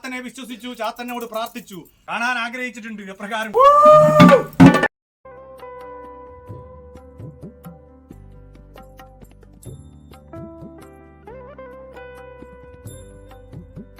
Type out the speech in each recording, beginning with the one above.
ചാത്തനെ വിശ്വസിച്ചു ചാത്തനോട് പ്രാർത്ഥിച്ചു. കാണാൻ ആഗ്രഹിച്ചിട്ടുണ്ട് എപ്രകാരം?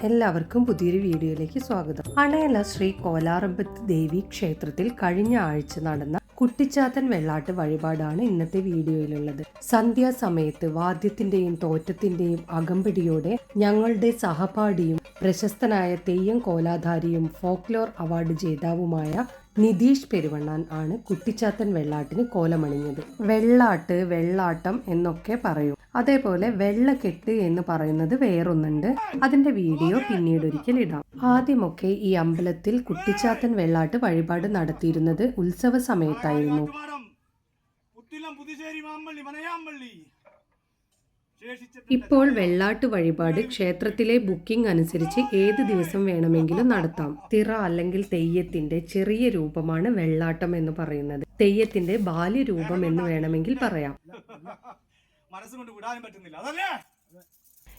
എല്ലാവർക്കും പുതിയൊരു വീഡിയോയിലേക്ക് സ്വാഗതം. അണയല ശ്രീ കോലാറമ്പത്ത് ദേവി ക്ഷേത്രത്തിൽ കഴിഞ്ഞ ആഴ്ച നടന്ന കുട്ടിച്ചാത്തൻ വെള്ളാട്ട് വഴിപാടാണ് ഇന്നത്തെ വീഡിയോയിലുള്ളത്. സന്ധ്യാസമയത്ത് വാദ്യത്തിന്റെയും തോറ്റത്തിന്റെയും അകമ്പടിയോടെ ഞങ്ങളുടെ സഹപാഠിയും പ്രശസ്തനായ തെയ്യം കോലാധാരിയും ഫോക്ലോർ അവാർഡ് ജേതാവുമായ നിതീഷ് പെരുവണ്ണാൻ ആണ് കുട്ടിച്ചാത്തൻ വെള്ളാട്ടിന് കോലമണിഞ്ഞത്. വെള്ളാട്ട് വെള്ളാട്ടം എന്നൊക്കെ പറയും. അതേപോലെ വെള്ളക്കെട്ട് എന്ന് പറയുന്നത് വേറൊന്നുണ്ട്. അതിന്റെ വീഡിയോ പിന്നീട് ഒരിക്കൽ ഇടാം. ആദ്യമൊക്കെ ഈ അമ്പലത്തിൽ കുട്ടിച്ചാത്തൻ വെള്ളാട്ട് വഴിപാട് നടത്തിയിരുന്നത് ഉത്സവ സമയത്തായിരുന്നു. പുതുശ്ശേരി ഇപ്പോൾ വെള്ളാട്ട് വഴിപാട് ക്ഷേത്രത്തിലെ ബുക്കിംഗ് അനുസരിച്ച് ഏത് ദിവസം വേണമെങ്കിലും നടത്താം. തിറ അല്ലെങ്കിൽ തെയ്യത്തിന്റെ ചെറിയ രൂപമാണ് വെള്ളാട്ടം എന്ന് പറയുന്നത്. തെയ്യത്തിന്റെ ബാല്യരൂപം എന്ന് വേണമെങ്കിൽ പറയാം. മനസ്സുകൊണ്ട് വിടാനും പറ്റുന്നില്ല. അതല്ലേ?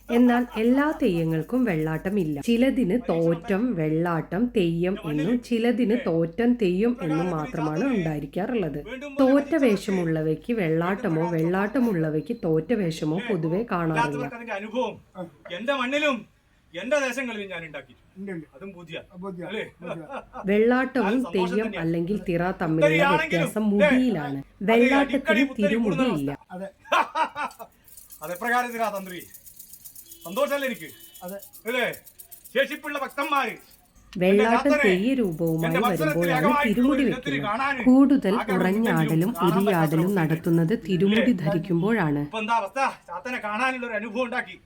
എന്നാൽ എല്ലാ തെയ്യങ്ങൾക്കും വെള്ളാട്ടം ഇല്ല ചിലതിന് തോറ്റം വെള്ളാട്ടം തെയ്യം എന്നും ചിലതിന് തോറ്റം തെയ്യം എന്നും മാത്രമാണ് ഉണ്ടായിരിക്കാറുള്ളത്. തോറ്റ വേഷമുള്ളവയ്ക്ക് വെള്ളാട്ടമോ വെള്ളാട്ടമുള്ളവയ്ക്ക് തോറ്റ വേഷമോ പൊതുവെ കാണാറില്ല. അനുഭവം. എന്റെ മണ്ണിലും എന്റെ ഞാൻ ഉണ്ടാക്കി വെള്ളാട്ടവും തെയ്യം അല്ലെങ്കിൽ തിറ തമ്മിലുള്ള വ്യത്യാസം മുടിയിലാണ്. വെള്ളാട്ടത്തിന് തിരുമുടിയില്ല. അതെ. അതെപ്രകാരത്തിലാ തന്ത്രി? സന്തോഷമല്ലേ എനിക്ക്? അതെ. അല്ലേ? ശേഷിപ്പുള്ള ഭക്തന്മാര്. വെള്ളാട്ടം തെയ്യ രൂപവുമായി വരുമ്പോഴാണ് തിരുമുടി വെക്കുന്നത് കൂടുതൽ ഉറഞ്ഞാടലും ഉരിയാടലും നടത്തുന്നത് തിരുമുടി ധരിക്കുമ്പോഴാണ്. ഇപ്പൊ എന്താ അവസ്ഥ? ചാത്തനെ കാണാനുള്ള ഒരു അനുഭവം ഉണ്ടാക്കി.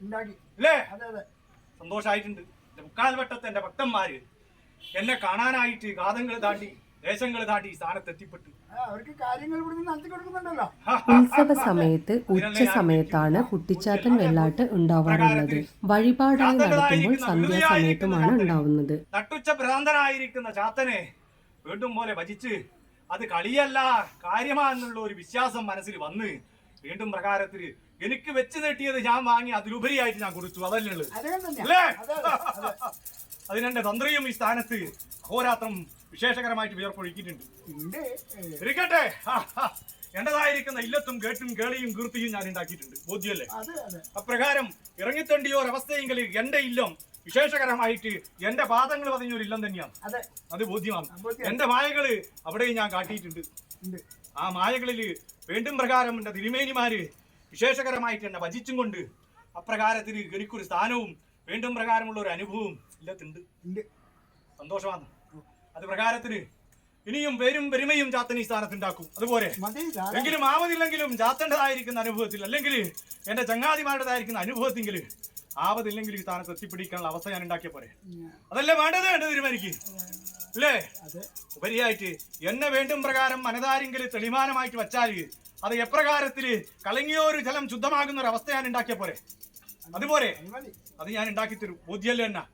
സന്തോഷമായിട്ടുണ്ട് എന്റെ ഭക്തന്മാര് എന്നെ കാണാനായിട്ട് ഗാതങ്ങൾ താണ്ടി ദേശങ്ങൾ താണ്ടി സ്ഥാനത്ത് എത്തിപ്പെട്ടു ഉത്സവ സമയത്ത് ഉച്ച സമയത്താണ് കുട്ടിച്ചാത്തൻ വെള്ളാട്ട് ഉണ്ടാവാറുള്ളത്. വഴിപാടായി നടത്തുമ്പോൾ സന്ധ്യാസമയത്തുമാണ് ഉണ്ടാവുന്നത്. നട്ടുച്ച ഭ്രാന്തനായിരിക്കുന്ന ചാത്തനെ വീണ്ടും പോലെ ഭജിച്ച് അത് കളിയല്ല കാര്യമാണെന്നുള്ള ഒരു വിശ്വാസം മനസ്സിൽ വന്ന് വീണ്ടും പ്രകാരത്തിൽ എനിക്ക് വെച്ച് നീട്ടിയത് ഞാൻ വാങ്ങി അതിലുപരിയായിട്ട് ഞാൻ കൊടുത്തു. അതല്ലേ ഉള്ളത് അതകം തന്നെ. അല്ലേ? അതെ അതെ അതെ. അതിനെന്റെ തന്ത്രിയും ഈ സ്ഥാനത്ത് അഹോരാത്രം വിശേഷകരമായിട്ട് വിയർപ്പൊഴുക്കിയിട്ടുണ്ട് ഇരിക്കട്ടെ. എന്റേതായിരിക്കുന്ന ഇല്ലത്തും കേട്ടും കേളിയും കീർത്തിയും ഞാൻ ഉണ്ടാക്കിയിട്ടുണ്ട്. ബോധ്യല്ലേ? അതെ അപ്രകാരം ഇറങ്ങിത്തേണ്ടിയോ ഒരവസ്ഥയെങ്കിൽ എന്റെ ഇല്ലം വിശേഷകരമായിട്ട് എന്റെ പാദങ്ങൾ പതിഞ്ഞൊരു ഇല്ലം തന്നെയാണ്. അതെ. ബോധ്യമാണ്. ബോധ്യം. എന്റെ മായകൾ അവിടെയും ഞാൻ കാട്ടിയിട്ടുണ്ട്. ആ മായകളിൽ വീണ്ടും പ്രകാരം എന്റെ തിരുമേനിമാര് വിശേഷകരമായിട്ട് എന്നെ ഭജിച്ചും കൊണ്ട് അപ്രകാരത്തിന് എനിക്കൊരു സ്ഥാനവും വീണ്ടും പ്രകാരമുള്ള ഒരു അനുഭവവും ഇല്ലത്തുണ്ട്. സന്തോഷമാണ് അത് പ്രകാരത്തിന് ഇനിയും പേരും പെരുമയും ചാത്തൻ ഈ സ്ഥാനത്തുണ്ടാക്കും. അതുപോലെ എങ്കിലും ആവതില്ലെങ്കിലും ചാത്തേണ്ടതായിരിക്കുന്ന അനുഭവത്തിൽ അല്ലെങ്കിൽ എന്റെ ചങ്ങാതിമാരുടേതായിരിക്കുന്ന അനുഭവത്തിങ്കിൽ ആവതില്ലെങ്കിൽ ഈ സ്ഥാനത്ത് എത്തിപ്പിടിക്കാനുള്ള അവസ്ഥ ഞാൻ ഉണ്ടാക്കിയ പോലെ അതല്ലേ വേണ്ടത് എന്റെ തീരുമാനിക്ക്. അല്ലേ? ഉപരിയായിട്ട് എന്നെ വേണ്ടും പ്രകാരം മനതാരെങ്കിൽ തെളിമാനമായിട്ട് വച്ചാൽ അത് എപ്രകാരത്തിൽ കലങ്ങിയോരു ജലം ശുദ്ധമാകുന്ന ഒരു അവസ്ഥ ഞാൻ ഉണ്ടാക്കിയ പോലെ അതുപോലെ അത് ഞാൻ ഉണ്ടാക്കി തരും. ബോധ്യല്ലേ എന്നാ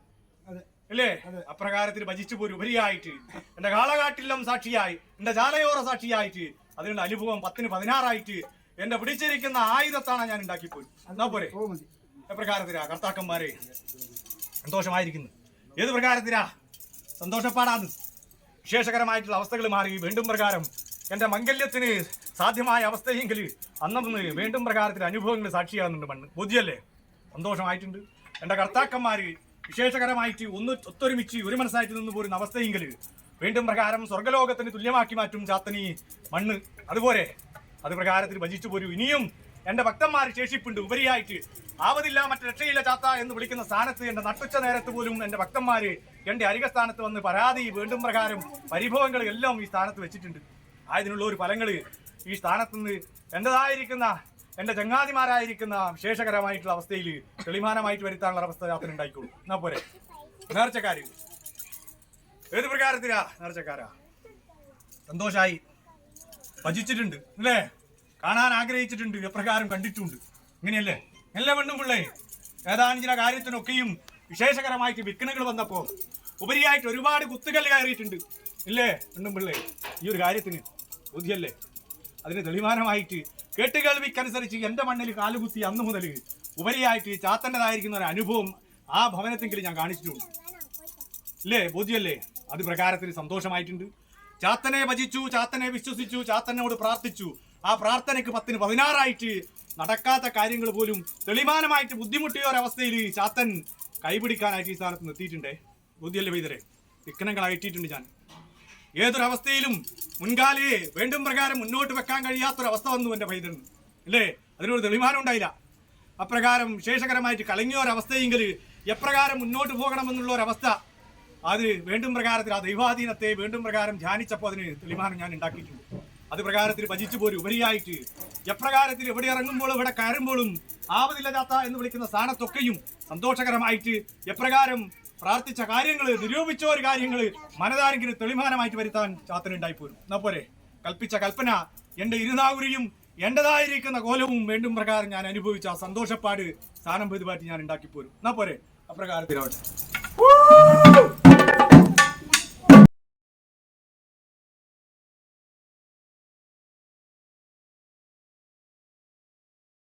അല്ലേ? അപ്രകാരത്തിൽ ഭജിച്ചു പോരും ഉപരിയായിട്ട് എന്റെ കാളകാട്ടില്ലം സാക്ഷിയായി. എന്റെ ജാലയോറ സാക്ഷിയായിട്ട്. അതിനുള്ള അനുഭവം പത്തിന് പതിനാറായിട്ട്. എന്റെ പിടിച്ചിരിക്കുന്ന ആയുധത്താണ് ഞാൻ ഉണ്ടാക്കിപ്പോയി എന്നാ പോരെ? എപ്രകാരത്തിലാ കർത്താക്കന്മാരെ. സന്തോഷമായിരിക്കുന്നു. ഏത് പ്രകാരത്തിലാ? സന്തോഷപ്പാടാന്ന്. വിശേഷകരമായിട്ടുള്ള അവസ്ഥകൾ മാറി. വീണ്ടും പ്രകാരം എന്റെ മംഗല്യത്തിന് സാധ്യമായ അവസ്ഥയെങ്കിൽ അന്നന്ന് വീണ്ടും പ്രകാരത്തിൽ അനുഭവങ്ങൾ സാക്ഷിയാകുന്നുണ്ട് മണ്ണ്. ബുദ്ധിയല്ലേ സന്തോഷമായിട്ടുണ്ട്. എന്റെ കർത്താക്കന്മാര് വിശേഷകരമായിട്ട് ഒന്ന് ഒത്തൊരുമിച്ച് ഒരു മനസ്സായിട്ട് നിന്ന് പോരുന്ന അവസ്ഥയെങ്കിൽ വീണ്ടും പ്രകാരം സ്വർഗലോകത്തിന് തുല്യമാക്കി മാറ്റും ചാത്തനി മണ്ണ്. അതുപോലെ അത് പ്രകാരത്തിൽ ഭജിച്ചു പോരൂ. ഇനിയും എന്റെ ഭക്തന്മാർ ശേഷിപ്പുണ്ട്. ഉപരിയായിട്ട് ആവതില്ല മറ്റു രക്ഷയില്ല ചാത്ത എന്ന് വിളിക്കുന്ന സ്ഥാനത്ത് എന്റെ നട്ടുച്ച നേരത്ത് പോലും എന്റെ ഭക്തന്മാര് എന്റെ അരിക സ്ഥാനത്ത് വന്ന് പരാതി വീണ്ടും പ്രകാരം പരിഭവങ്ങൾ എല്ലാം ഈ സ്ഥാനത്ത് വെച്ചിട്ടുണ്ട്. ആയതിനുള്ള ഒരു ഫലങ്ങൾ ഈ സ്ഥാനത്ത് നിന്ന് എന്റേതായിരിക്കുന്ന എന്റെ ചങ്ങാതിമാരായിരിക്കുന്ന വിശേഷകരമായിട്ടുള്ള അവസ്ഥയിൽ തെളിമാനമായിട്ട് വരുത്താനുള്ള അവസ്ഥ ചാത്തന് ഉണ്ടായിക്കോളൂ. എന്നാ പോരെ. നേർച്ചക്കാര്. ഏത് പ്രകാരത്തിലാ നേർച്ചക്കാരാ? സന്തോഷായി. ഭജിച്ചിട്ടുണ്ട് അല്ലേ? കാണാൻ ആഗ്രഹിച്ചിട്ടുണ്ട് എപ്രകാരം കണ്ടിട്ടുണ്ട്. ഇങ്ങനെയല്ലേ? എല്ലാ പെണ്ണും പിള്ളേ ഏതാനും ചില കാര്യത്തിനൊക്കെയും വിശേഷകരമായിട്ട് വിക്കണുകൾ വന്നപ്പോ ഉപരിയായിട്ട് ഒരുപാട് കുത്തുകൾ കയറിയിട്ടുണ്ട്. ഇല്ലേ പെണ്ണും പിള്ളേ? ഈ ഒരു കാര്യത്തിന് ബുദ്ധിയല്ലേ അതിന് തെളിമാനമായിട്ട് കേട്ടുകേൾവിക്കനുസരിച്ച് എന്റെ മണ്ണിൽ കാലുകുത്തി അന്ന് മുതൽ ഉപരിയായിട്ട് ചാത്തന്റെതായിരിക്കുന്ന ഒരു അനുഭവം ആ ഭവനത്തെങ്കിലും ഞാൻ കാണിച്ചിട്ടുണ്ട്. ഇല്ലേ ബോധ്യല്ലേ? അത് പ്രകാരത്തിൽ സന്തോഷമായിട്ടുണ്ട്. ചാത്തനെ ഭജിച്ചു ചാത്തനെ വിശ്വസിച്ചു ചാത്തനോട് പ്രാർത്ഥിച്ചു. ആ പ്രാർത്ഥനയ്ക്ക് പത്തിന് പതിനാറായിട്ട് നടക്കാത്ത കാര്യങ്ങൾ പോലും തെളിമാനമായിട്ട് ബുദ്ധിമുട്ടിയ ഒരവസ്ഥയിൽ ചാത്തൻ കൈപിടിക്കാനായിട്ട് ഈ സ്ഥാനത്ത് നിർത്തിയിട്ടുണ്ടേ. ബുദ്ധിയല്ലേ വൈദ്യരെ വിഘ്നങ്ങളായിട്ടിട്ടുണ്ട് ഞാൻ. ഏതൊരവസ്ഥയിലും മുൻകാലയെ വേണ്ടും പ്രകാരം മുന്നോട്ട് വെക്കാൻ കഴിയാത്തൊരവസ്ഥ വന്നു എന്റെ പൈതൃന് അല്ലേ? അതിനൊരു തെളിമാനം ഉണ്ടായില്ല. അപ്രകാരം വിശേഷകരമായിട്ട് കളങ്ങിയ ഒരവസ്ഥയെങ്കിൽ എപ്രകാരം മുന്നോട്ട് പോകണമെന്നുള്ള ഒരവസ്ഥ അത് വേണ്ടും പ്രകാരത്തിൽ ആ ദൈവാധീനത്തെ വേണ്ടും പ്രകാരം ധ്യാനിച്ചപ്പോൾ അതിന് തെളിമാനം ഞാൻ ഉണ്ടാക്കിയിട്ടുണ്ട്. അത് പ്രകാരത്തിൽ ഭജിച്ചു പോലും ഉപരിയായിട്ട് എപ്രകാരത്തിൽ എവിടെ ഇറങ്ങുമ്പോഴും ഇവിടെ കയറുമ്പോഴും ആവതില്ലാത്ത എന്ന് വിളിക്കുന്ന സ്ഥാനത്തൊക്കെയും സന്തോഷകരമായിട്ട് എപ്രകാരം പ്രാർത്ഥിച്ച കാര്യങ്ങൾ നിരൂപിച്ച ഒരു കാര്യങ്ങൾ മനതാരെങ്കിലും തെളിമാനമായിട്ട് വരുത്താൻ ചാത്തനുണ്ടായിപ്പോരും എന്നാ പോരെ? കൽപ്പിച്ച കൽപ്പന എന്റെ ഇരുനാകുരിയും എന്റേതായിരിക്കുന്ന കോലവും വേണ്ടും പ്രകാരം ഞാൻ അനുഭവിച്ച സന്തോഷപ്പാട് സ്ഥാനം പ്രതിപാറ്റി ഞാൻ ഉണ്ടാക്കിപ്പോരും. എന്നാ പോരെ? അപ്രകാരത്തിലാവട്ടെ.